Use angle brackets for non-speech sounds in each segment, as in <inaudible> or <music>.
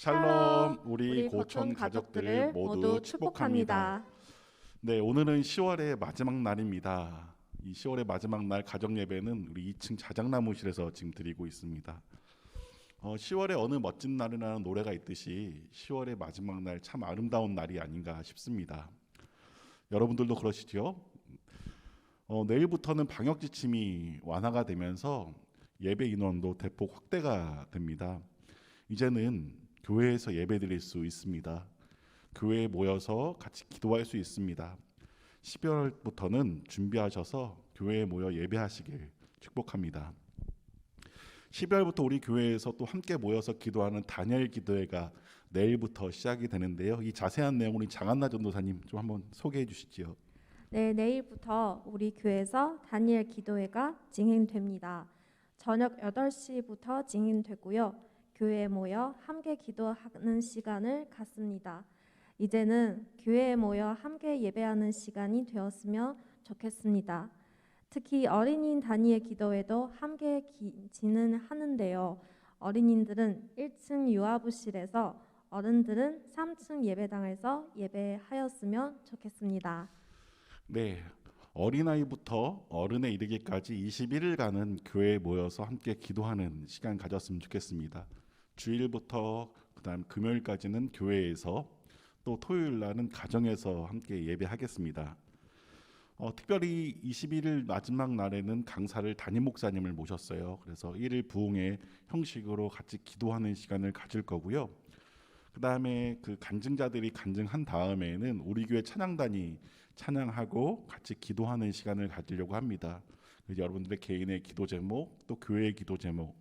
샬롬 우리 고촌 가족들을 모두 축복합니다. 네, 오늘은 10월의 마지막 날입니다. 이 10월의 마지막 날 가정 예배는 우리 2층 자작나무실에서 지금 드리고 있습니다. 어, 10월의 어느 멋진 날이라는 노래가 있듯이 10월의 마지막 날 참 아름다운 날이 아닌가 싶습니다. 여러분들도 그러시죠? 어, 내일부터는 방역 지침이 완화가 되면서 예배 인원도 대폭 확대가 됩니다. 이제는 교회에서 예배드릴 수 있습니다. 교회에 모여서 같이 기도할 수 있습니다. 12월부터는 준비하셔서 교회에 모여 예배하시길 축복합니다. 12월부터 우리 교회에서 또 함께 모여서 기도하는 다니엘 기도회가 내일부터 시작이 되는데요. 이 자세한 내용 우리 장한나 전도사님 좀 한번 소개해 주시지요. 네, 내일부터 우리 교회에서 다니엘 기도회가 진행됩니다. 저녁 8시부터 진행되고요. 교회에 모여 함께 기도하는 시간을 갖습니다. 이제는 교회에 모여 함께 예배하는 시간이 되었으면 좋겠습니다. 특히 어린이 단위의 기도회도 함께 기, 진행하는데요. 어린이들은 1층 유아부실에서 어른들은 3층 예배당에서 예배하였으면 좋겠습니다. 네. 어린아이부터 어른에 이르기까지 21일간은 교회에 모여서 함께 기도하는 시간 가졌으면 좋겠습니다. 주일부터 그다음 금요일까지는 교회에서 또 토요일 날은 가정에서 함께 예배하겠습니다. 어, 특별히 21일 마지막 날에는 강사를 담임 목사님을 모셨어요. 그래서 1일 부흥의 형식으로 같이 기도하는 시간을 가질 거고요. 그다음에 그 간증자들이 간증한 다음에는 우리 교회 찬양단이 찬양하고 같이 기도하는 시간을 가지려고 합니다. 여러분들의 개인의 기도 제목 또 교회의 기도 제목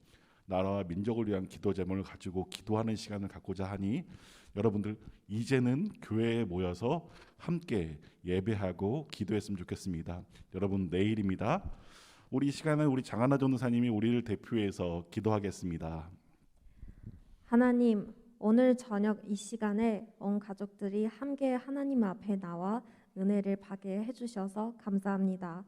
나라와 민족을 위한 기도 제목을 가지고 기도하는 시간을 갖고자 하니 여러분들 이제는 교회에 모여서 함께 예배하고 기도했으면 좋겠습니다. 여러분 내일입니다. 우리 이 시간은 우리 장하나 전도사님이 우리를 대표해서 기도하겠습니다. 하나님, 오늘 저녁 이 시간에 온 가족들이 함께 하나님 앞에 나와 은혜를 받게 해주셔서 감사합니다.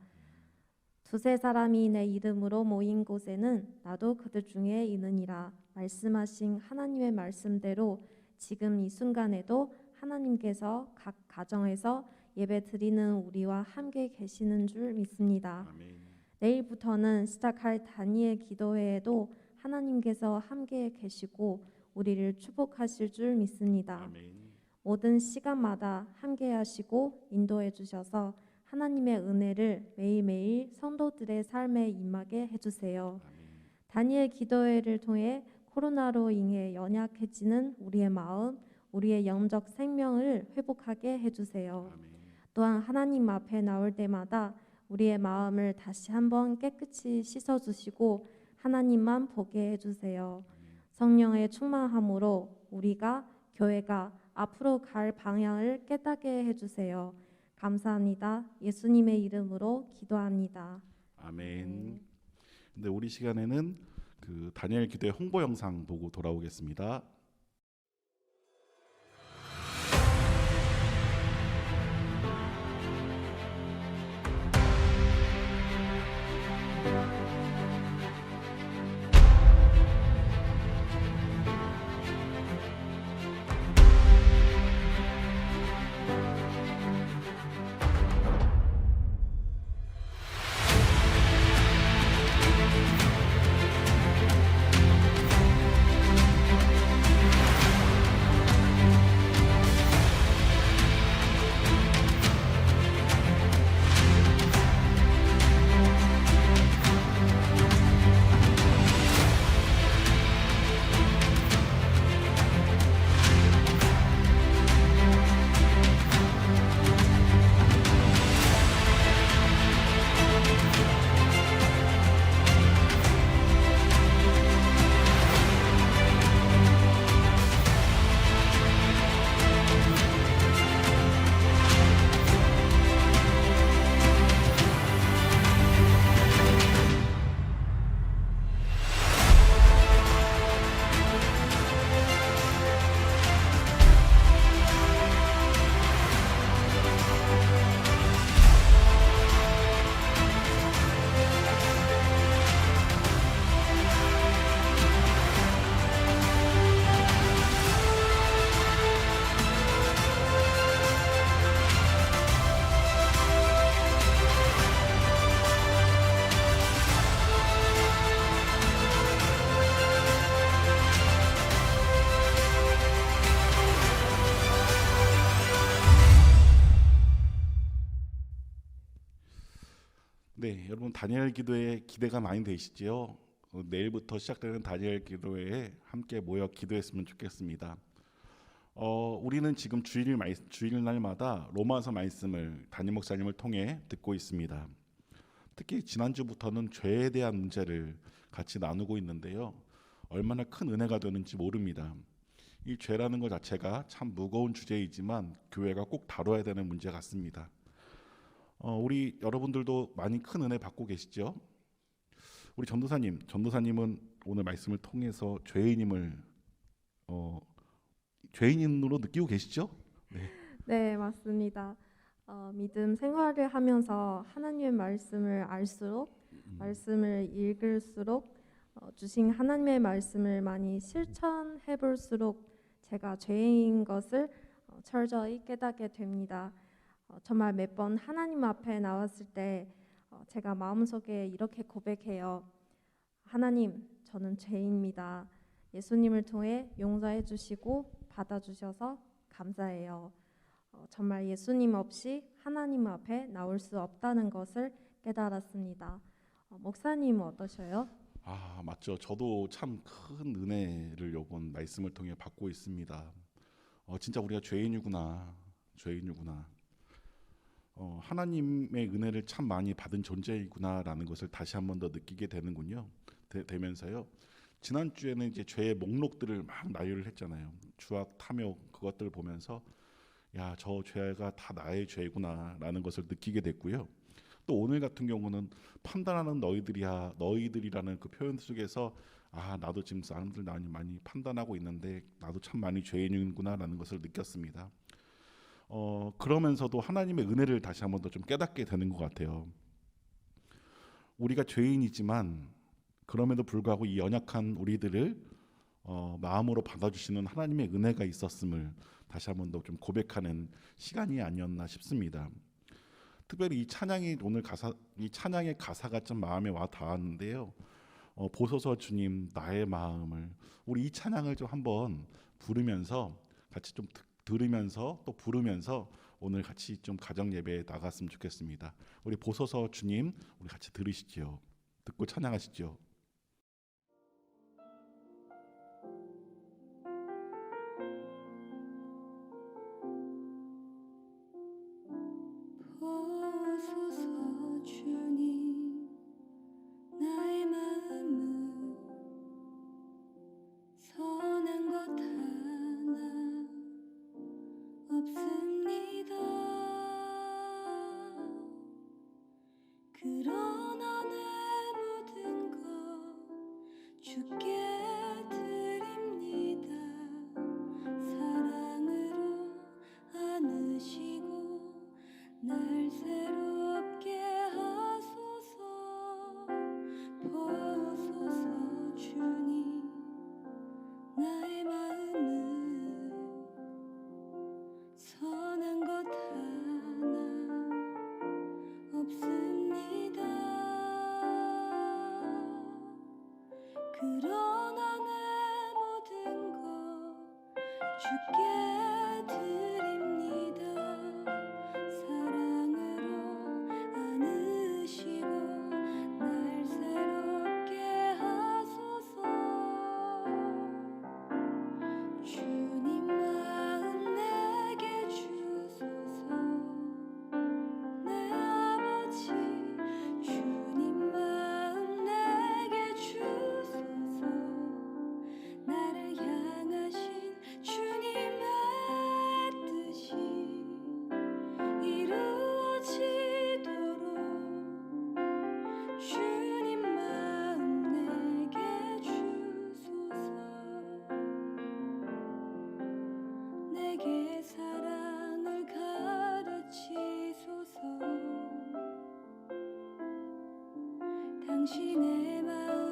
두세 사람이 내 이름으로 모인 곳에는 나도 그들 중에 있느니라 말씀하신 하나님의 말씀대로 지금 이 순간에도 하나님께서 각 가정에서 예배 드리는 우리와 함께 계시는 줄 믿습니다. 아멘. 내일부터는 시작할 다니엘 기도회에도 하나님께서 함께 계시고 우리를 축복하실 줄 믿습니다. 아멘. 모든 시간마다 함께 하시고 인도해 주셔서 하나님의 은혜를 매일매일 성도들의 삶에 임하게 해 주세요. 아멘. 다니엘 기도회를 통해 코로나로 인해 연약해지는 우리의 마음, 우리의 영적 생명을 회복하게 해 주세요. 아멘. 또한 하나님 앞에 나올 때마다 우리의 마음을 다시 한번 깨끗이 씻어 주시고 하나님만 보게 해 주세요. 성령의 충만함으로 우리가 교회가 앞으로 갈 방향을 깨닫게 해 주세요. 감사합니다. 예수님의 이름으로 기도합니다. 아멘. 근데 우리 시간에는 그 다니엘 기도의 홍보 영상 보고 돌아오겠습니다. 네, 여러분 다니엘 기도에 기대가 많이 되시지요? 어, 내일부터 시작되는 다니엘 기도회에 함께 모여 기도했으면 좋겠습니다. 어, 우리는 지금 주일 말 주일 날마다 로마서 말씀을 담임 목사님을 통해 듣고 있습니다. 특히 지난주부터는 죄에 대한 문제를 같이 나누고 있는데요. 얼마나 큰 은혜가 되는지 모릅니다. 이 죄라는 것 자체가 참 무거운 주제이지만 교회가 꼭 다뤄야 되는 문제 같습니다. 어, 우리 여러분들도 많이 큰 은혜 받고 계시죠? 우리 전도사님, 전도사님은 오늘 말씀을 통해서 죄인임을 어, 죄인으로 느끼고 계시죠? 네, 맞습니다. 어, 믿음 생활을 하면서 하나님의 말씀을 알수록 말씀을 읽을수록 어, 주신 하나님의 말씀을 많이 실천해 볼수록 제가 죄인 것을 어, 철저히 깨닫게 됩니다. 어, 정말 몇 번 하나님 앞에 나왔을 때 어, 제가 마음속에 이렇게 고백해요. 하나님, 저는 죄인입니다. 예수님을 통해 용서해 주시고 받아 주셔서 감사해요. 어, 정말 예수님 없이 하나님 앞에 나올 수 없다는 것을 깨달았습니다. 어, 목사님은 어떠셔요? 아 맞죠. 저도 참 큰 은혜를 요번 말씀을 통해 받고 있습니다. 어, 진짜 우리가 죄인이구나, 죄인이구나. 어, 하나님의 은혜를 참 많이 받은 존재이구나라는 것을 다시 한 번 더 느끼게 되는군요. 되, 되면서요. 지난 주에는 이제 죄의 목록들을 막 나열을 했잖아요. 주악, 탐욕 그것들을 보면서 야 저 죄가 다 나의 죄구나라는 것을 느끼게 됐고요. 또 오늘 같은 경우는 판단하는 너희들이야 너희들이라는 그 표현 속에서 아 나도 지금 사람들 많이 많이 판단하고 있는데 나도 참 많이 죄인이구나라는 것을 느꼈습니다. 어 그러면서도 하나님의 은혜를 다시 한번 더 좀 깨닫게 되는 것 같아요. 우리가 죄인이지만 그럼에도 불구하고 이 연약한 우리들을 어, 마음으로 받아주시는 하나님의 은혜가 있었음을 다시 한번 더 좀 고백하는 시간이 아니었나 싶습니다. 특별히 이 찬양이 오늘 가사 이 찬양의 가사가 좀 마음에 와 닿았는데요. 어, 보소서 주님 나의 마음을 우리 이 찬양을 좀 한번 부르면서 같이 좀 듣- 들으면서 또 부르면서 오늘 같이 좀 가정 예배에 나갔으면 좋겠습니다. 우리 보소서 주님 우리 같이 들으시지요. 듣고 찬양하시죠. 보소서 주 당신의 마음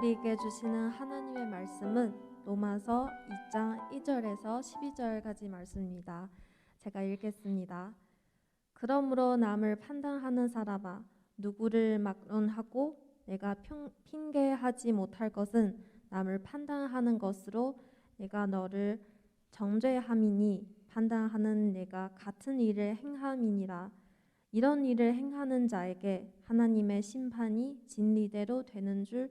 우리에게 주시는 하나님의 말씀은 로마서 2장 1절에서 12절까지 말씀입니다. 제가 읽겠습니다. 그러므로 남을 판단하는 사람아 누구를 막론하고 내가 평, 핑계하지 못할 것은 남을 판단하는 것으로 내가 너를 정죄함이니 판단하는 내가 같은 일을 행함이니라 이런 일을 행하는 자에게 하나님의 심판이 진리대로 되는 줄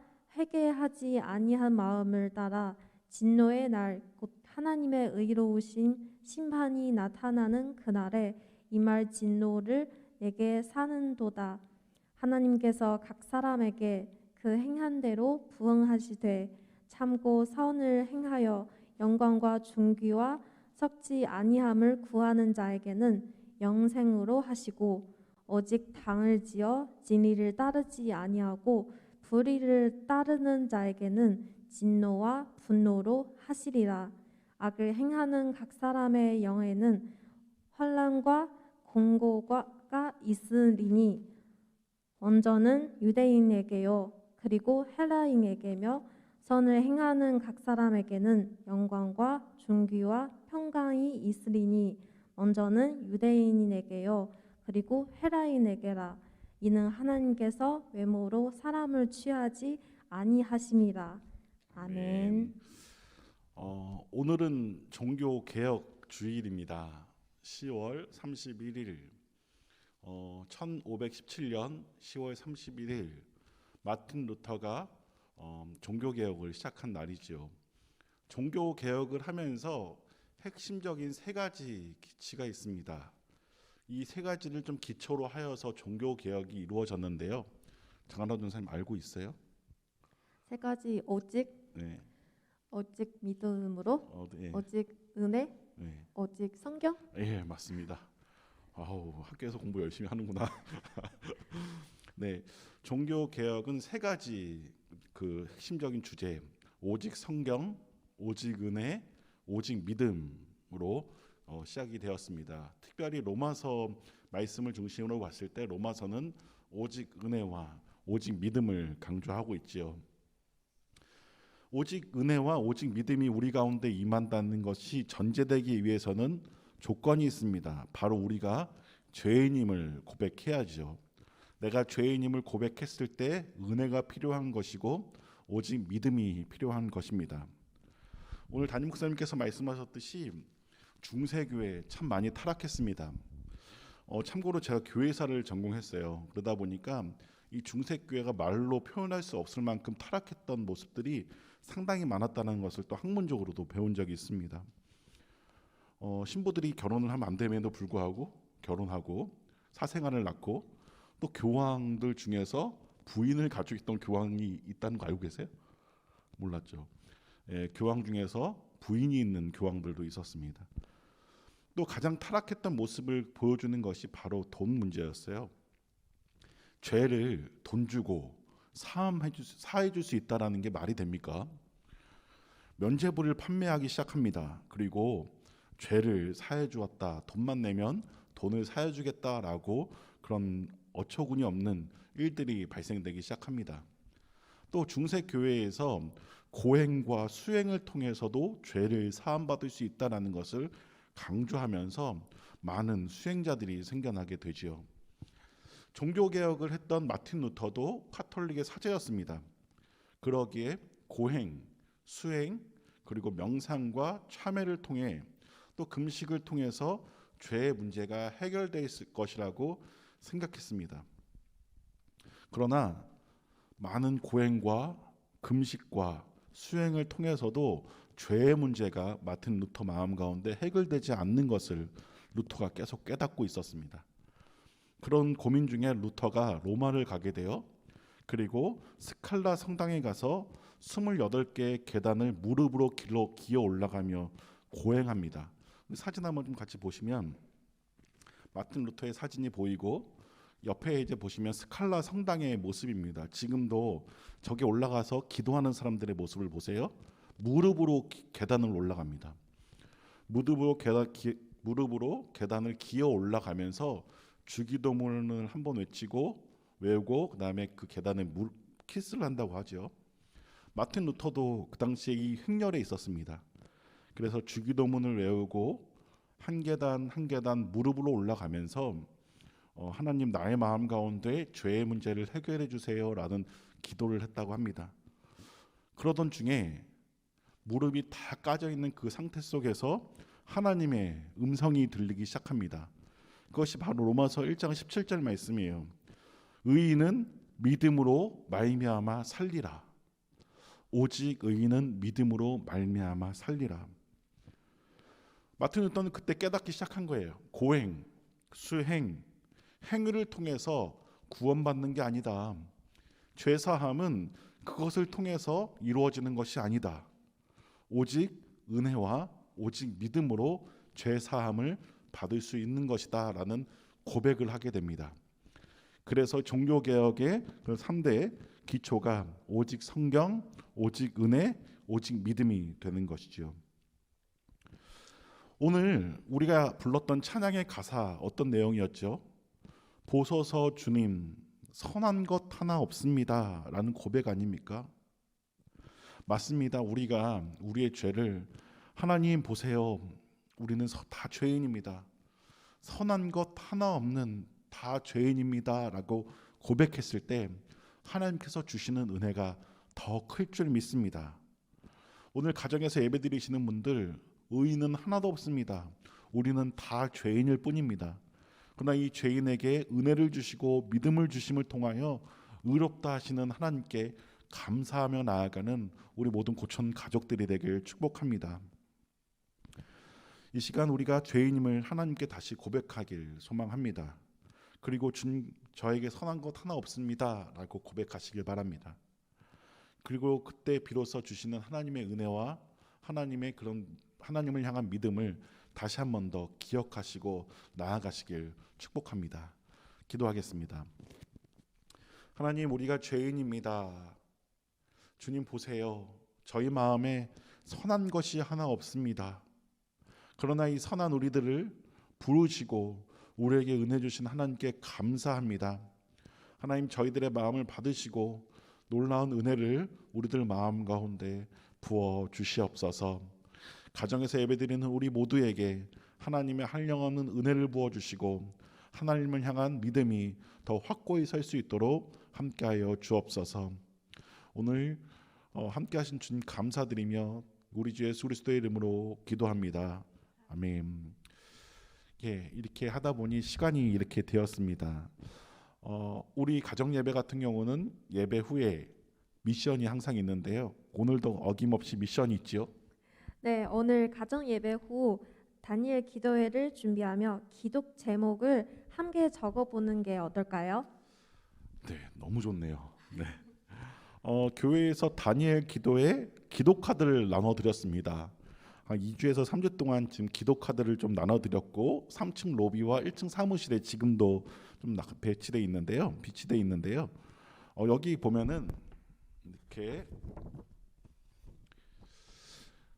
회개하지 아니한 마음을 따라 진노의 날 곧 하나님의 의로우신 심판이 나타나는 그날에 임할 진노를 내게 사는도다. 하나님께서 각 사람에게 그 행한 대로 부응하시되 참고 선을 행하여 영광과 존귀와 썩지 아니함을 구하는 자에게는 영생으로 하시고 오직 당을 지어 진리를 따르지 아니하고 불의를 따르는 자에게는 진노와 분노로 하시리라. 악을 행하는 각 사람의 영에는 환란과 공고가 있으리니 먼저는 유대인에게요 그리고 헬라인에게며 선을 행하는 각 사람에게는 영광과 존귀와 평강이 있으리니 먼저는 유대인에게요 그리고 헬라인에게라 이는 하나님께서 외모로 사람을 취하지 아니하심이라 아멘. 어, 오늘은 종교 개혁 주일입니다. 10월 31일, 어, 1517년 10월 31일 마틴 루터가 어, 종교 개혁을 시작한 날이지요. 종교 개혁을 하면서 핵심적인 세 가지 기치가 있습니다. 이 세 가지를 좀 기초로 하여서 종교 개혁이 이루어졌는데요. 장한호 전사님 알고 있어요? 세 가지 오직 네. 오직 믿음으로 어, 네. 오직 은혜 네. 오직 성경 예, 맞습니다. 아우, 학교에서 공부 열심히 하는구나. <laughs> 네, 종교 개혁은 세 가지 그 핵심적인 주제, 오직 성경, 오직 은혜, 오직 믿음으로 어, 시작이 되었습니다. 특별히 로마서 말씀을 중심으로 봤을 때 로마서는 오직 은혜와 오직 믿음을 강조하고 있지요. 오직 은혜와 오직 믿음이 우리 가운데 임한다는 것이 전제되기 위해서는 조건이 있습니다. 바로 우리가 죄인임을 고백해야죠. 내가 죄인임을 고백했을 때 은혜가 필요한 것이고 오직 믿음이 필요한 것입니다. 오늘 담임 목사님께서 말씀하셨듯이 중세교회 참 많이 타락했습니다. 어, 참고로 제가 교회사를 전공했어요. 그러다 보니까 이 중세교회가 말로 표현할 수 없을 만큼 타락했던 모습들이 상당히 많았다는 것을 또 학문적으로도 배운 적이 있습니다. 어, 신부들이 결혼을 하면 안 됨에도 불구하고 결혼하고 사생활을 낳고 또 교황들 중에서 부인을 가지고 있던 교황이 있다는 거 알고 계세요? 몰랐죠. 예, 교황 중에서 부인이 있는 교황들도 있었습니다. 또 가장 타락했던 모습을 보여주는 것이 바로 돈 문제였어요. 죄를 돈 주고 사함해 줄 사해 줄 수 있다라는 게 말이 됩니까? 면죄부를 판매하기 시작합니다. 그리고 죄를 사해 주었다. 돈만 내면 돈을 사해 주겠다라고 그런 어처구니 없는 일들이 발생되기 시작합니다. 또 중세 교회에서 고행과 수행을 통해서도 죄를 사함 받을 수 있다라는 것을 강조하면서 많은 수행자들이 생겨나게 되지요. 종교 개혁을 했던 마틴 루터도 카톨릭의 사제였습니다. 그러기에 고행, 수행, 그리고 명상과 참회를 통해 또 금식을 통해서 죄의 문제가 해결되어 있을 것이라고 생각했습니다. 그러나 많은 고행과 금식과 수행을 통해서도 죄의 문제가 마틴 루터 마음 가운데 해결되지 않는 것을 루터가 계속 깨닫고 있었습니다. 그런 고민 중에 루터가 로마를 가게 되어 그리고 스칼라 성당에 가서 28개의 계단을 무릎으로 길러 기어 올라가며 고행합니다. 사진 한번 좀 같이 보시면 마틴 루터의 사진이 보이고 옆에 이제 보시면 스칼라 성당의 모습입니다. 지금도 저기 올라가서 기도하는 사람들의 모습을 보세요. 무릎으로 기- 계단을 올라갑니다. 무릎으로 계단 기, 무릎으로 계단을 기어 올라가면서 주기도문을 한 번 외치고 외우고 그다음에 그 계단에 물 키스를 한다고 하죠. 마틴 루터도 그 당시에 이 흑열에 있었습니다. 그래서 주기도문을 외우고 한 계단 한 계단 무릎으로 올라가면서 어, 하나님 나의 마음 가운데 죄의 문제를 해결해 주세요라는 기도를 했다고 합니다. 그러던 중에 무릎이 다 까져 있는 그 상태 속에서 하나님의 음성이 들리기 시작합니다. 그것이 바로 로마서 1장 17절 말씀이에요. 의인은 믿음으로 말미암아 살리라. 오직 의인은 믿음으로 말미암아 살리라. 마틴 루터는 그때 깨닫기 시작한 거예요. 고행, 수행, 행위를 통해서 구원받는 게 아니다. 죄 사함은 그것을 통해서 이루어지는 것이 아니다. 오직 은혜와 오직 믿음으로 죄 사함을 받을 수 있는 것이다라는 고백을 하게 됩니다. 그래서 종교 개혁의 그 3대 기초가 오직 성경, 오직 은혜, 오직 믿음이 되는 것이지요. 오늘 우리가 불렀던 찬양의 가사 어떤 내용이었죠? 보소서 주님 선한 것 하나 없습니다라는 고백 아닙니까? 맞습니다. 우리가 우리의 죄를 하나님 보세요. 우리는 서- 다 죄인입니다. 선한 것 하나 없는 다 죄인입니다라고 고백했을 때 하나님께서 주시는 은혜가 더 클 줄 믿습니다. 오늘 가정에서 예배드리시는 분들 의인은 하나도 없습니다. 우리는 다 죄인일 뿐입니다. 그러나 이 죄인에게 은혜를 주시고 믿음을 주심을 통하여 의롭다 하시는 하나님께 감사하며 나아가는 우리 모든 고천 가족들이 되길 축복합니다. 이 시간 우리가 죄인임을 하나님께 다시 고백하길 소망합니다. 그리고 준 저에게 선한 것 하나 없습니다라고 고백하시길 바랍니다. 그리고 그때 비로소 주시는 하나님의 은혜와 하나님의 그런 하나님을 향한 믿음을 다시 한 번 더 기억하시고 나아가시길 축복합니다. 기도하겠습니다. 하나님 우리가 죄인입니다. 주님 보세요. 저희 마음에 선한 것이 하나 없습니다. 그러나 이 선한 우리들을 부르시고 우리에게 은혜 주신 하나님께 감사합니다. 하나님 저희들의 마음을 받으시고 놀라운 은혜를 우리들 마음 가운데 부어 주시옵소서. 가정에서 예배드리는 우리 모두에게 하나님의 한량없는 은혜를 부어 주시고 하나님을 향한 믿음이 더 확고히 설 수 있도록 함께하여 주옵소서. 오늘 어, 함께 하신 주님 감사드리며 우리 주 예수 그리스도의 이름으로 기도합니다. 아멘. 예, 이렇게 하다 보니 시간이 이렇게 되었습니다. 어, 우리 가정 예배 같은 경우는 예배 후에 미션이 항상 있는데요. 오늘도 어김없이 미션이 있지요. 네, 오늘 가정 예배 후 다니엘 기도회를 준비하며 기독 제목을 함께 적어보는 게 어떨까요? 네, 너무 좋네요. 네. 어, 교회에서 다니엘 기도에 기도 카드를 나눠 드렸습니다. 한 2주에서 3주 동안 지금 기도 카드를 좀 나눠 드렸고 3층 로비와 1층 사무실에 지금도 좀 나- 배치돼 있는데요. 비치돼 있는데요. 어, 여기 보면은 이렇게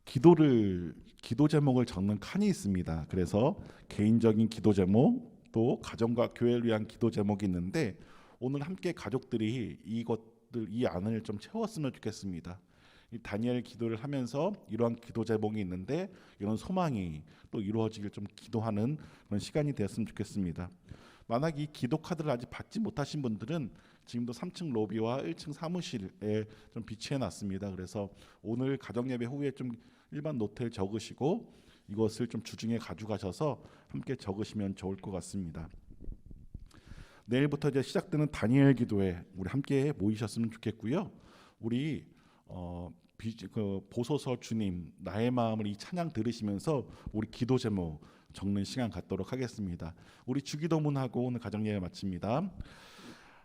기도를 기도 제목을 적는 칸이 있습니다. 그래서 개인적인 기도 제목 또 가정과 교회를 위한 기도 제목이 있는데 오늘 함께 가족들이 이것 들 이 안을 좀 채웠으면 좋겠습니다. 이 다니엘 기도를 하면서 이러한 기도 제목이 있는데 이런 소망이 또 이루어지길 좀 기도하는 그런 시간이 되었으면 좋겠습니다. 만약 이 기도 카드를 아직 받지 못하신 분들은 지금도 3층 로비와 1층 사무실에 좀 비치해 놨습니다. 그래서 오늘 가정 예배 후에 좀 일반 노트에 적으시고 이것을 좀 주중에 가져가셔서 함께 적으시면 좋을 것 같습니다. 내일부터 이제 시작되는 다니엘 기도회 우리 함께 모이셨으면 좋겠고요. 우리 어, 비, 그 보소서 주님 나의 마음을 이 찬양 들으시면서 우리 기도 제목 적는 시간 갖도록 하겠습니다. 우리 주기도문하고 오늘 가정 예배 마칩니다.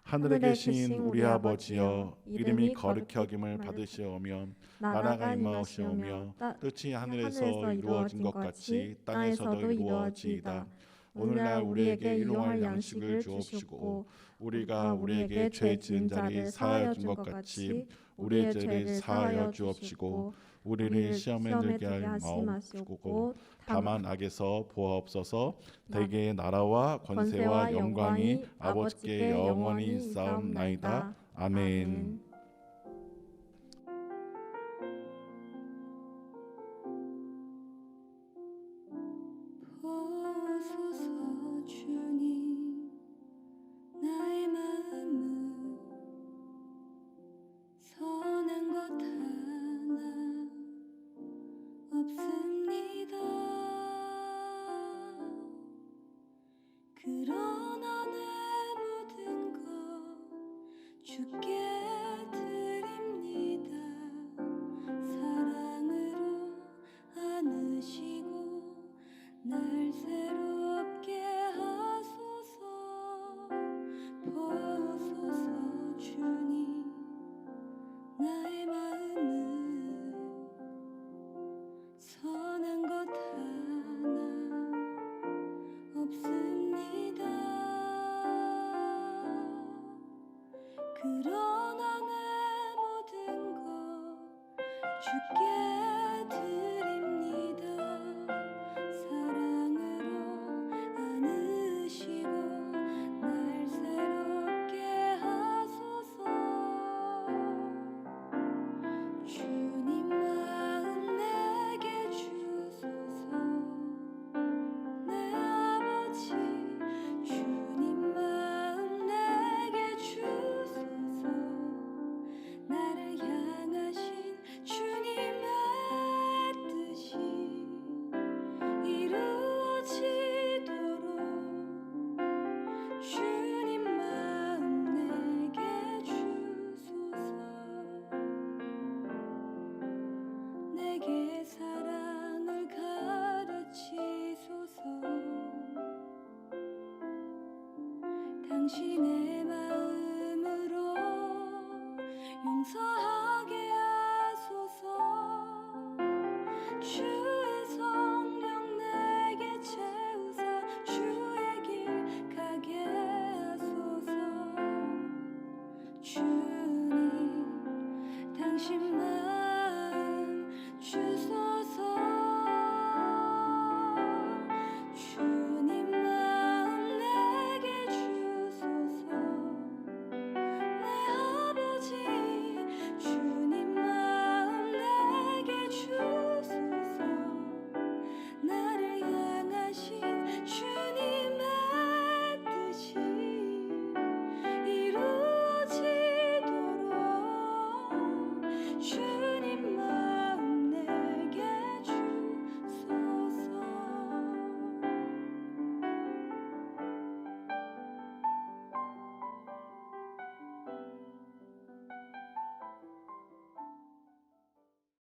하늘에 계신 우리 아버지여 이름이 거룩히 여김을 받으시오며 나라가 임하시오며 뜻이 하늘에서 이루어진 것 같이 땅에서도 이루어지이다. 오늘날 우리에게 일용할 양식을 주옵시고 우리가 우리에게 죄 지은 자를 사하여 준 것 같이 우리의 죄를 사하여 주옵시고 우리를 시험에 들게 할 마음 주고 다만 악에서 보아옵소서 대개의 나라와 권세와 영광이 아버지께 영원히 쌓옵나이다. 아멘. 나의 마음은 선한 것 하나 없습니다. 그러나 내 모든 것 주께 Cine